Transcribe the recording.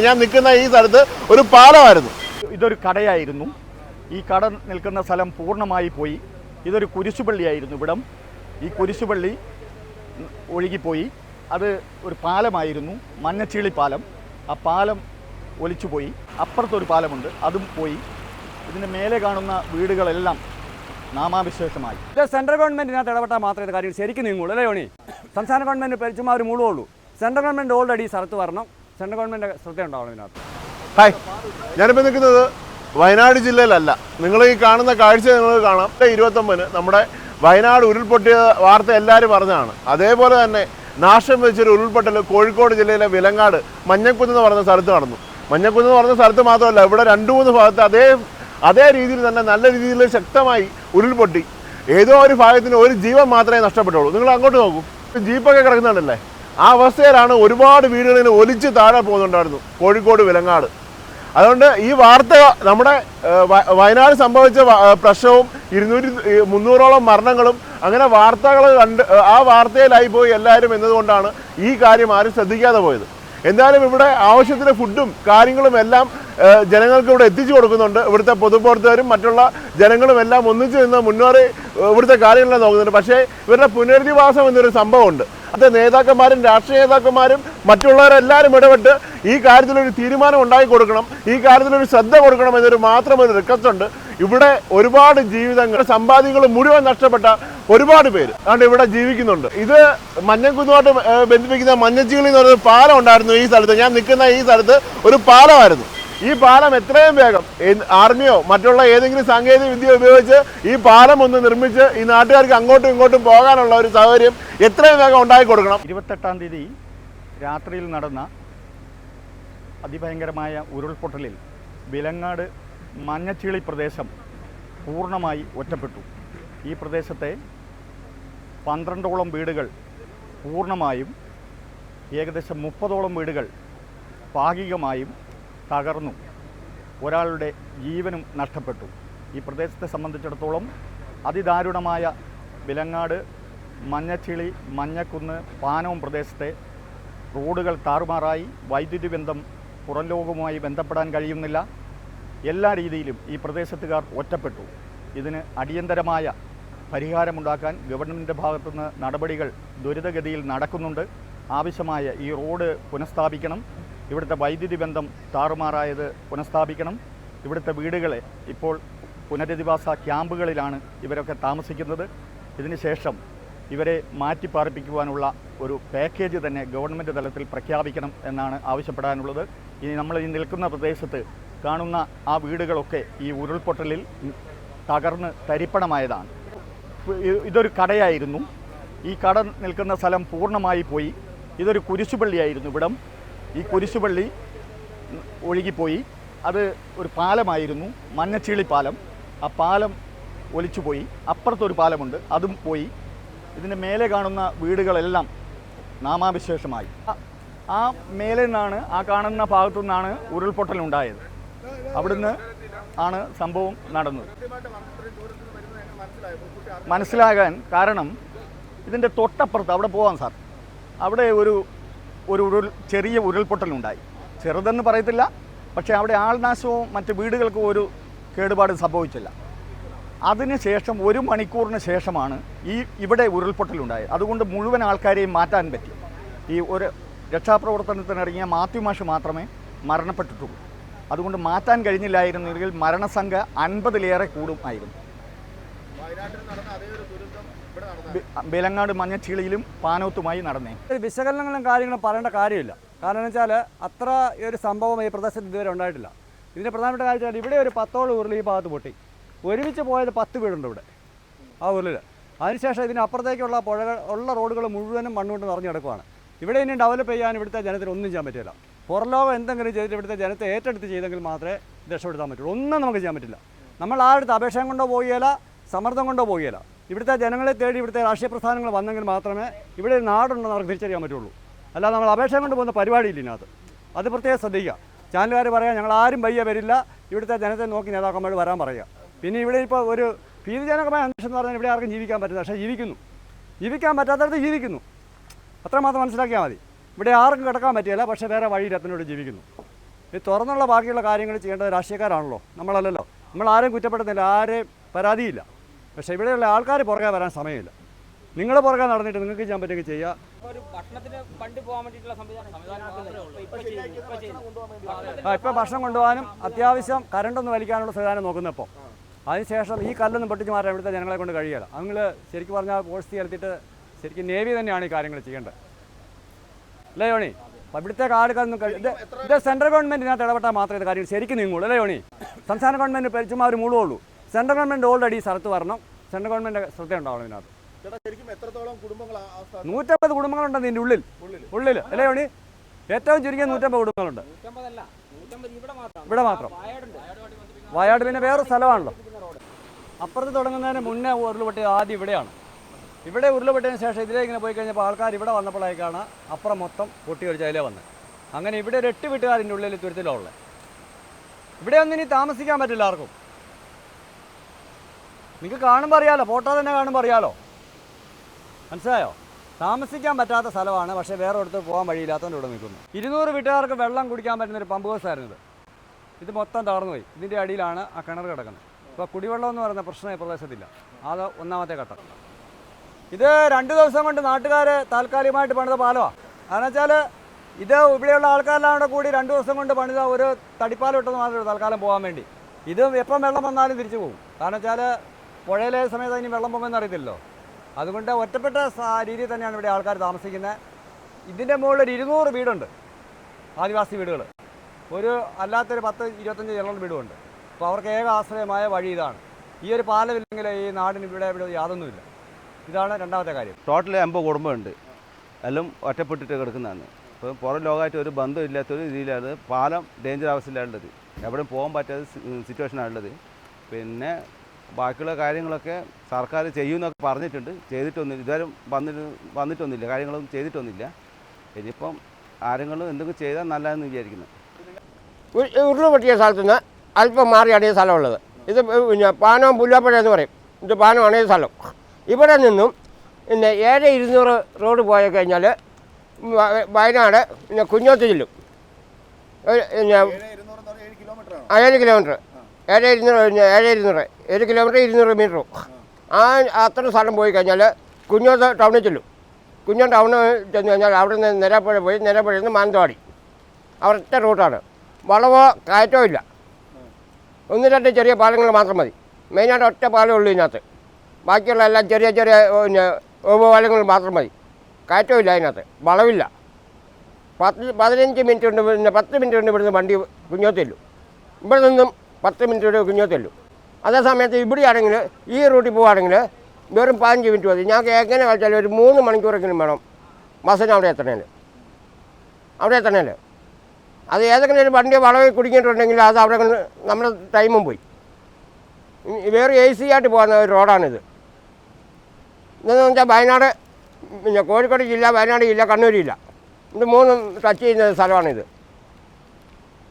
ഞാൻ നിൽക്കുന്ന ഈ സ്ഥലത്ത് ഒരു പാലമായിരുന്നു. ഇതൊരു കടയായിരുന്നു. ഈ കട നിൽക്കുന്ന സ്ഥലം പൂർണമായി പോയി. ഇതൊരു കുരിശുപള്ളിയായിരുന്നു ഇവിടം. ഈ കുരിശുപള്ളി ഒഴുകിപ്പോയി. അത് ഒരു പാലമായിരുന്നു. മഞ്ഞച്ചീളി പാലം. ആ പാലം ഒലിച്ചു ഒലിച്ചുപോയി. അപ്പുറത്തൊരു പാലമുണ്ട്. അതും പോയി. ഇതിന്റെ മേലെ കാണുന്ന വീടുകളെല്ലാം നാമാവിശേഷമായി. ഇത് സെൻട്രൽ ഗവൺമെന്റിനകത്ത് ഇടപെട്ടാൽ മാത്രമേ ഇത് കാര്യം ശരിക്കും നീങ്ങുള്ളൂ. അല്ലേ യോണി? സംസ്ഥാന ഗവൺമെന്റ് പരിചുമാർ മൂളുള്ളൂ സെൻട്രൽ ഗവൺമെന്റ് ഓൾറെഡി സ്ഥലത്ത് വരണം. സെൻട്രൽ ഗവൺമെന്റ് ശ്രദ്ധ ഉണ്ടാവണം ഇതിനകത്ത്. ഹായ് ഞാനിപ്പോൾ നിൽക്കുന്നത് വയനാട് ജില്ലയിലല്ല. നിങ്ങൾ ഈ കാണുന്ന കാഴ്ച നിങ്ങൾ കാണാം. ഇരുപത്തൊമ്പതിന് നമ്മുടെ വയനാട് ഉരുൾപൊട്ടിയ വാർത്ത എല്ലാവരും പറഞ്ഞതാണ്. അതേപോലെ തന്നെ നാശം വെച്ചൊരു ഉരുൾപൊട്ടൽ കോഴിക്കോട് ജില്ലയിലെ വിലങ്ങാട് മഞ്ഞക്കുന്ന് എന്ന് പറഞ്ഞ സ്ഥലത്ത് നടന്നു. മഞ്ഞക്കുന്ന് എന്ന് പറഞ്ഞ സ്ഥലത്ത് മാത്രമല്ല ഇവിടെ രണ്ട് മൂന്ന് ഭാഗത്ത് അതേ അതേ രീതിയിൽ തന്നെ നല്ല രീതിയിൽ ശക്തമായി ഉരുൾപൊട്ടി. ഏതോ ഒരു ഭാഗത്തിന് ഒരു ജീവൻ മാത്രമേ നഷ്ടപ്പെട്ടുള്ളൂ. നിങ്ങൾ അങ്ങോട്ട് നോക്കൂ. ജീപ്പൊക്കെ കിടക്കുന്നുണ്ടല്ലേ? ആ അവസ്ഥയിലാണ് ഒരുപാട് വീടുകളിൽ ഒലിച്ച് താഴെ പോകുന്നുണ്ടായിരുന്നു. കോഴിക്കോട് വിലങ്ങാട്. അതുകൊണ്ട് ഈ വാർത്ത നമ്മുടെ വയനാട് സംഭവിച്ച പ്രശ്നവും ഇരുന്നൂറ്റി മുന്നൂറോളം മരണങ്ങളും അങ്ങനെ വാർത്തകൾ കണ്ട് ആ വാർത്തയിലായി പോയി എല്ലാവരും എന്നതുകൊണ്ടാണ് ഈ കാര്യം ആരും ശ്രദ്ധിക്കാതെ പോയത്. എന്തായാലും ഇവിടെ ആവശ്യത്തിന് ഫുഡും കാര്യങ്ങളും എല്ലാം ജനങ്ങൾക്ക് ഇവിടെ എത്തിച്ചു കൊടുക്കുന്നുണ്ട്. ഇവിടുത്തെ പൊതുപ്രവർത്തകരും മറ്റുള്ള ജനങ്ങളും എല്ലാം ഒന്നിച്ചു നിന്ന് മുന്നേറി ഇവിടുത്തെ കാര്യങ്ങളെല്ലാം നോക്കുന്നുണ്ട്. പക്ഷേ ഇവരുടെ പുനരധിവാസം എന്നൊരു സംഭവമുണ്ട്. അത് നേതാക്കന്മാരും രാഷ്ട്രീയ നേതാക്കന്മാരും മറ്റുള്ളവരെല്ലാവരും ഇടപെട്ട് ഈ കാര്യത്തിലൊരു തീരുമാനം ഉണ്ടാക്കി കൊടുക്കണം ഈ കാര്യത്തിലൊരു ശ്രദ്ധ കൊടുക്കണം എന്നൊരു മാത്രം ഒരു റിക്വസ്റ്റ് ഉണ്ട്. ഇവിടെ ഒരുപാട് ജീവിതങ്ങൾ സമ്പാദ്യങ്ങൾ മുഴുവൻ നഷ്ടപ്പെട്ട ഒരുപാട് പേര് അതുകൊണ്ട് ഇവിടെ ജീവിക്കുന്നുണ്ട്. ഇത് മഞ്ഞക്കുന്നുമായിട്ട് ബന്ധിപ്പിക്കുന്ന മഞ്ഞച്ചീളി എന്ന് പറയുന്ന പാലം ഉണ്ടായിരുന്നു ഈ സ്ഥലത്ത്. ഞാൻ നിൽക്കുന്ന ഈ സ്ഥലത്ത് ഒരു പാലമായിരുന്നു. ഈ പാലം എത്രയും വേഗം ആർമിയോ മറ്റുള്ള ഏതെങ്കിലും സാങ്കേതിക വിദ്യ ഉപയോഗിച്ച് ഈ പാലം ഒന്ന് നിർമ്മിച്ച് ഈ നാട്ടുകാർക്ക് അങ്ങോട്ടും ഇങ്ങോട്ടും പോകാനുള്ള ഒരു സൗകര്യം എത്രയും വേഗം ഉണ്ടാക്കി കൊടുക്കണം. ഇരുപത്തെട്ടാം തീയതി രാത്രിയിൽ നടന്ന അതിഭയങ്കരമായ ഉരുൾപൊട്ടലിൽ വിലങ്ങാട് മഞ്ഞച്ചീളി പ്രദേശം പൂർണമായി ഒറ്റപ്പെട്ടു. ഈ പ്രദേശത്തെ പന്ത്രണ്ടോളം വീടുകൾ പൂർണമായും ഏകദേശം മുപ്പതോളം വീടുകൾ ഭാഗികമായും തകർന്നു. ഒരാളുടെ ജീവനും നഷ്ടപ്പെട്ടു. ഈ പ്രദേശത്തെ സംബന്ധിച്ചിടത്തോളം അതിദാരുണമായ വിലങ്ങാട് മഞ്ഞച്ചിളി മഞ്ഞക്കുന്ന് പാനവും പ്രദേശത്തെ റോഡുകൾ താറുമാറായി വൈദ്യുതി ബന്ധം പുറം ലോകവുമായി ബന്ധപ്പെടാൻ കഴിയുന്നില്ല. എല്ലാ രീതിയിലും ഈ പ്രദേശത്തുകാർ ഒറ്റപ്പെട്ടു. ഇതിന് അടിയന്തരമായ പരിഹാരമുണ്ടാക്കാൻ ഗവൺമെന്റിന്റെ ഭാഗത്തുനിന്ന് നടപടികൾ ദുരിതഗതിയിൽ നടക്കുന്നുണ്ട്. ആവശ്യമായ ഈ റോഡ് പുനഃസ്ഥാപിക്കണം. ഇവിടുത്തെ വൈദ്യുതി ബന്ധം താറുമാറായത് പുനഃസ്ഥാപിക്കണം. ഇവിടുത്തെ വീടുകളെ ഇപ്പോൾ പുനരധിവാസ ക്യാമ്പുകളിലാണ് ഇവരൊക്കെ താമസിക്കുന്നത്. ഇതിനുശേഷം ഇവരെ മാറ്റിപ്പാർപ്പിക്കുവാനുള്ള ഒരു പാക്കേജ് തന്നെ ഗവൺമെന്റ് തലത്തിൽ പ്രഖ്യാപിക്കണം എന്നാണ് ആവശ്യപ്പെടാനുള്ളത്. ഇനി നമ്മൾ ഈ നിൽക്കുന്ന പ്രദേശത്ത് കാണുന്ന ആ വീടുകളൊക്കെ ഈ ഉരുൾപൊട്ടലിൽ തകർന്ന് തരിപ്പണമായതാണ്. ഇതൊരു കടയായിരുന്നു. ഈ കട നിൽക്കുന്ന സ്ഥലം പൂർണമായി പോയി. ഇതൊരു കുരിശുപള്ളിയായിരുന്നു ഇവിടം. ഈ കുരിശുപള്ളി ഒഴുകിപ്പോയി. അത് ഒരു പാലമായിരുന്നു. മഞ്ഞച്ചീളി പാലം. ആ പാലം ഒലിച്ചുപോയി. അപ്പുറത്തൊരു പാലമുണ്ട്. അതും പോയി. ഇതിന്റെ മേലെ കാണുന്ന വീടുകളെല്ലാം നാമാവിശേഷമായി. ആ- മേലെ നിന്നാണ് ആ കാണുന്ന ഭാഗത്തു നിന്നാണ് ഉരുൾപൊട്ടലുണ്ടായത്. അവിടുന്ന് ആണ് സംഭവം നടന്നത്. മനസ്സിലാകാൻ കാരണം ഇതിന്റെ തൊട്ടപ്പുറത്ത് അവിടെ പോവാം സാർ. അവിടെ ഒരു ഒരു ഉരുൾ ചെറിയ ഉരുൾപൊട്ടലുണ്ടായി. ചെറുതെന്ന് പറയത്തില്ല പക്ഷേ അവിടെ ആൾനാശവും മറ്റ് വീടുകൾക്കും ഒരു കേടുപാട് സംഭവിച്ചില്ല. അതിനുശേഷം ഒരു മണിക്കൂറിന് ശേഷമാണ് ഈ ഇവിടെ ഉരുൾപൊട്ടലുണ്ടായത്. അതുകൊണ്ട് മുഴുവൻ ആൾക്കാരെയും മാറ്റാൻ പറ്റി. ഈ ഒരു രക്ഷാപ്രവർത്തനത്തിനിറങ്ങിയ മാത്യു മാഷ് മാത്രമേ മരണപ്പെട്ടിട്ടുള്ളൂ. അതുകൊണ്ട് മാറ്റാൻ കഴിഞ്ഞില്ലായിരുന്നെങ്കിൽ മരണസംഖ്യ അൻപതിലേറെ കൂടുമായിരുന്നു. ബി- ബിലങ്ങാട് മഞ്ഞച്ചീളിയിലും പാനോത്തുമായി നടന്നേ. വിശകലനങ്ങളും കാര്യങ്ങളും പറയേണ്ട കാര്യമില്ല. കാരണം വെച്ചാൽ അത്ര ഒരു സംഭവം ഈ പ്രദേശത്ത് ഇതുവരെ ഉണ്ടായിട്ടില്ല. ഇതിന്റെ പ്രധാനപ്പെട്ട കാര്യം ഇവിടെ ഒരു പത്തോളം ഉരുളി ഈ ഭാഗത്ത് പൊട്ടി. ഒരുമിച്ച് പോയത് പത്ത് വീടുണ്ട് ഇവിടെ ആ ഉരുളിൽ അതിനുശേഷം ഇതിനപ്പുറത്തേക്കുള്ള പുഴകൾ ഉള്ള റോഡുകൾ മുഴുവനും മണ്ണുകൊണ്ട് നിറഞ്ഞു കിടക്കുവാണ്. ഇവിടെ ഇനി ഡെവലപ്പ് ചെയ്യാൻ ഇവിടുത്തെ ജനത്തിന് ഒന്നും ചെയ്യാൻ പറ്റില്ല. പുറലോകം എന്തെങ്കിലും ചെയ്തിട്ട് ഇവിടുത്തെ ജനത്തെ ഏറ്റെടുത്ത് ചെയ്തെങ്കിൽ മാത്രമേ രക്ഷപ്പെടുത്താൻ പറ്റുള്ളൂ. ഒന്നും നമുക്ക് ചെയ്യാൻ പറ്റില്ല. നമ്മൾ ആ ആരുടെ അപേക്ഷയും കൊണ്ടോ പോവുകയില്ല സമ്മർദ്ദം കൊണ്ടോ പോവുകയില്ല ഇവിടുത്തെ ജനങ്ങളെ തേടി ഇവിടുത്തെ രാഷ്ട്രീയ പ്രസ്ഥാനങ്ങൾ വന്നെങ്കിൽ മാത്രമേ ഇവിടെ ഒരു നാടുണ്ടെന്ന് അവർക്ക് തിരിച്ചറിയാൻ പറ്റുള്ളൂ. അല്ലാതെ നമ്മൾ അപേക്ഷ കൊണ്ട് പോകുന്ന പരിപാടിയില്ല ഇതിനകത്ത്. അത് പ്രത്യേകം ശ്രദ്ധിക്കുക. ചാനലുകാർ പറയാം ഞങ്ങൾ ആരും വയ്യ വരില്ല. ഇവിടുത്തെ ജനത്തെ നോക്കി നേതാക്കന്മാർ വരാൻ പറയുക പിന്നെ ഇവിടെ ഇപ്പോൾ ഒരു ഭീതിജനകമായ അന്തരീക്ഷം എന്ന് പറഞ്ഞാൽ ഇവിടെ ആർക്കും ജീവിക്കാൻ പറ്റില്ല. പക്ഷേ ജീവിക്കുന്നു. ജീവിക്കാൻ പറ്റാത്തടത്ത് ജീവിക്കുന്നു. അത്രമാത്രം മനസ്സിലാക്കിയാൽ മതി. ഇവിടെ ആർക്കും കിടക്കാൻ പറ്റിയല്ല പക്ഷേ വേറെ വഴിയില്ലാത്തതിനോട് ജീവിക്കുന്നു. ഈ തുറന്നുള്ള ബാക്കിയുള്ള കാര്യങ്ങൾ ചെയ്യേണ്ടത് രാഷ്ട്രീയക്കാരാണല്ലോ. നമ്മളല്ലല്ലോ. നമ്മൾ ആരെയും കുറ്റപ്പെടുന്നില്ല ആരെയും പരാതിയില്ല. പക്ഷേ ഇവിടെയുള്ള ആൾക്കാർ പുറകെ വരാൻ സമയമില്ല. നിങ്ങൾ പുറകെ നടന്നിട്ട് നിങ്ങൾക്ക് ചെയ്യാൻ പറ്റുമെങ്കിൽ. ഇപ്പൊ ഇപ്പൊ. ആ ഇപ്പോൾ ഭക്ഷണം കൊണ്ടുപോകാനും അത്യാവശ്യം കറണ്ടൊന്ന് വലിക്കാനുള്ള സംവിധാനം നോക്കുന്നപ്പോൾ അതിനുശേഷം ഈ കല്ലൊന്നും പൊട്ടിച്ച് മാറ്റാൻ ഇവിടുത്തെ ജനങ്ങളെ കൊണ്ട് കഴിയില്ല. നിങ്ങൾ ശരിക്കും പറഞ്ഞാൽ പോസ്റ്റ് ചേർത്തിട്ട് ശരിക്കും നേവി തന്നെയാണ് ഈ കാര്യങ്ങൾ ചെയ്യേണ്ടത്. അല്ലേ യോണി? ഇവിടുത്തെ കഴി- ഇത് ഇത് സെൻട്രൽ ഗവൺമെന്റ് ഇതിനകത്ത് ഇടപെട്ടാൽ മാത്രമേ ഇത് കാര്യങ്ങൾ ശരിക്കും നീങ്ങുള്ളൂ. അല്ലേ യോണി? സംസ്ഥാന ഗവൺമെന്റ് ചുമ്മാ ഒരു മൂളുള്ളൂ സെൻട്രൽ ഗവൺമെന്റ് ഓൾറെഡി സ്ഥലത്ത് വരണം. സെൻട്രൽ ഗവൺമെന്റ് ശ്രദ്ധ ഉണ്ടാവണം ഇതിനകത്ത് നൂറ്റമ്പത് കുടുംബങ്ങളുണ്ട് ഇതിന്റെ ഉള്ളിൽ. ഉള്ളിൽ അല്ലേ മണി ഏറ്റവും ചുരുങ്ങിയ നൂറ്റമ്പത് കുടുംബങ്ങളുണ്ട്. ഇവിടെ മാത്രം. വയനാട് പിന്നെ വേറെ സ്ഥലമാണല്ലോ. അപ്പുറത്ത് തുടങ്ങുന്നതിന് മുന്നേ ഉരുളുപൊട്ടിയത് ആദ്യം ഇവിടെയാണ്. ഇവിടെ ഉരുളുപൊട്ടിയതിന് ശേഷം ഇതിലേക്ക് ഇങ്ങനെ പോയി കഴിഞ്ഞപ്പോൾ ആൾക്കാർ ഇവിടെ വന്നപ്പോഴേക്കാണ് അപ്പുറം മൊത്തം പൊട്ടി ഒരു ചൈലേ വന്നത്. അങ്ങനെ ഇവിടെ ഒരു എട്ട് വീട്ടുകാരിന്റെ ഉള്ളിൽ തുരുത്തിലുള്ളത് ഇവിടെ ഒന്നും ഇനി താമസിക്കാൻ പറ്റില്ല ആർക്കും. നിങ്ങൾക്ക് കാണുമ്പോൾ അറിയാലോ ഫോട്ടോ തന്നെ കാണുമ്പോൾ അറിയാലോ. മനസ്സിലായോ? താമസിക്കാൻ പറ്റാത്ത സ്ഥലമാണ് പക്ഷേ വേറെ അടുത്ത് പോകാൻ വഴിയില്ലാത്തതുകൊണ്ട് ഇവിടെ നിൽക്കുന്നു. ഇരുന്നൂറ് വീട്ടുകാർക്ക് വെള്ളം കുടിക്കാൻ പറ്റുന്ന ഒരു പമ്പ് ആയിരുന്നു ഇത്. മൊത്തം തകർന്നു പോയി ഇതിന്റെ അടിയിലാണ് ആ കിണർ കിടക്കുന്നത്. ഇപ്പോൾ കുടിവെള്ളം എന്ന് പറയുന്ന പ്രശ്നം ഈ പ്രദേശത്തില്ല. അത് ഒന്നാമത്തെ ഘട്ടം. ഇത് രണ്ട് ദിവസം കൊണ്ട് നാട്ടുകാർ താൽക്കാലികമായിട്ട് പണിത പാലമാണ് കാരണം വെച്ചാൽ ഇത് ഇവിടെയുള്ള ആൾക്കാരെല്ലാം കൂടെ കൂടി രണ്ട് ദിവസം കൊണ്ട് പണിത ഒരു തടിപ്പാലം ഇട്ടെന്ന് മാത്രമേ തൽക്കാലം പോകാൻ വേണ്ടി. ഇത് എപ്പം വെള്ളം വന്നാലും തിരിച്ചു പോകും. കാരണം വെച്ചാൽ പുഴയിലെ സമയത്ത് അതിന് വെള്ളം പോകുമെന്ന് അറിയത്തില്ലല്ലോ. അതുകൊണ്ട് ഒറ്റപ്പെട്ട രീതിയിൽ തന്നെയാണ് ഇവിടെ ആൾക്കാർ താമസിക്കുന്നത്. ഇതിന്റെ മുകളിൽ ഒരു ഇരുന്നൂറ് വീടുണ്ട് ആദിവാസി വീടുകൾ. ഒരു അല്ലാത്തൊരു പത്ത് ഇരുപത്തഞ്ച് ജനറൽ വീടുമുണ്ട്. അപ്പോൾ അവർക്ക് ഏക ആശ്രയമായ വഴി ഇതാണ്. ഈ ഒരു പാലമില്ലെങ്കിൽ ഈ നാടിന് ഇവിടെ ഇവിടെ യാതൊന്നുമില്ല. ഇതാണ് രണ്ടാമത്തെ കാര്യം. ടോട്ടൽ അമ്പത് കുടുംബമുണ്ട്. എല്ലാം ഒറ്റപ്പെട്ടിട്ട് കിടക്കുന്നതാണ്. ഇപ്പം പുറം ലോകമായിട്ട് ഒരു ബന്ധം ഇല്ലാത്തൊരു രീതിയിലാണ് പാലം ഡേഞ്ചർ അവസ്ഥയിലുള്ളത് എവിടെയും പോകാൻ പറ്റാത്ത സിറ്റുവേഷനാണ് ഉള്ളത് പിന്നെ ബാക്കിയുള്ള കാര്യങ്ങളൊക്കെ സർക്കാർ ചെയ്യുമെന്നൊക്കെ പറഞ്ഞിട്ടുണ്ട്. ചെയ്തിട്ടൊന്നും ഇതുവരെ വന്നിട്ട് വന്നിട്ടൊന്നുമില്ല. കാര്യങ്ങളൊന്നും ചെയ്തിട്ടൊന്നുമില്ല. ഇനിയിപ്പം ആരെങ്കിലും എന്തെങ്കിലും ചെയ്താൽ നല്ലതെന്ന് വിചാരിക്കുന്നു. ഉരുൾ പൊട്ടിയ സ്ഥലത്ത് നിന്ന് അല്പം മാറിയാണ് ഈ സ്ഥലമുള്ളത്. ഇത് പിന്നെ പാനം പുല്ലാപ്പുഴ എന്ന് പറയും. ഇത് പാനമാണ് ഈ സ്ഥലം. ഇവിടെ നിന്നും പിന്നെ ഏഴ് ഇരുന്നൂറ് റോഡ് പോയി കഴിഞ്ഞാൽ വയനാട് പിന്നെ കുഞ്ഞോത്ത് ചെല്ലും പിന്നെ ഏഴ് കിലോമീറ്റർ. ഏഴ് ഇരുന്നൂറ് ഏഴ് ഇരുന്നൂറ് ഏഴ് കിലോമീറ്റർ ഇരുന്നൂറ് മീറ്ററും ആ അത്ര സ്ഥലം പോയി കഴിഞ്ഞാൽ കുഞ്ഞോ ടൗണിൽ ചെല്ലും. കുഞ്ഞോ ടൗണിൽ ചെന്ന് കഴിഞ്ഞാൽ അവിടെ നിന്ന് നിരപ്പുഴ പോയി നിരപ്പുഴയിൽ നിന്ന് മാനന്തവാടി. അവരുടെ റൂട്ടാണ് വളവോ കയറ്റോ ഇല്ല. ഒന്ന് രണ്ട് ചെറിയ പാലങ്ങൾ മാത്രം മതി. മെയിനായിട്ട് ഒറ്റ പാലേ ഉള്ളൂ ഇതിനകത്ത്. ബാക്കിയുള്ള എല്ലാം ചെറിയ ചെറിയ പിന്നെ പാലങ്ങൾ മാത്രം മതി. കയറ്റവും ഇല്ല അതിനകത്ത്. വളവില്ല. പത്ത് പതിനഞ്ച് മിനിറ്റ് കൊണ്ട് പിന്നെ പത്ത് മിനിറ്റ് കൊണ്ട് ഇവിടുന്ന് വണ്ടി കുഞ്ഞോത്തില്ലു ഇവിടെ നിന്നും പത്ത് മിനിറ്റ് കൊണ്ട് കുഞ്ഞോത്തില്ലു അതേ സമയത്ത് ഇവിടെയാണെങ്കിൽ ഈ റൂട്ടിൽ പോവുകയാണെങ്കിൽ വെറും പതിനഞ്ച് മിനിറ്റ് മതി. ഞങ്ങൾക്ക് എങ്ങനെ കളിച്ചാലും ഒരു മൂന്ന് മണിക്കൂറെങ്കിലും വേണം. ബസ്സിന് അവിടെ എത്തണേൽ അവിടെ എത്തണേൽ അത് ഏതെങ്കിലും ഒരു വണ്ടി വളവിൽ കുടുങ്ങിയിട്ടുണ്ടെങ്കിൽ അത് അവിടെ നമ്മുടെ ടൈമും പോയി. വേറെ എ സി ആയിട്ട് പോകുന്ന ഒരു റോഡാണിത്. ഇതെന്ന് വെച്ചാൽ വയനാട് പിന്നെ കോഴിക്കോട് ജില്ല വയനാട് ജില്ല കണ്ണൂർ ജില്ല. ഇത് മൂന്നും ടച്ച് ചെയ്യുന്ന സ്ഥലമാണിത്.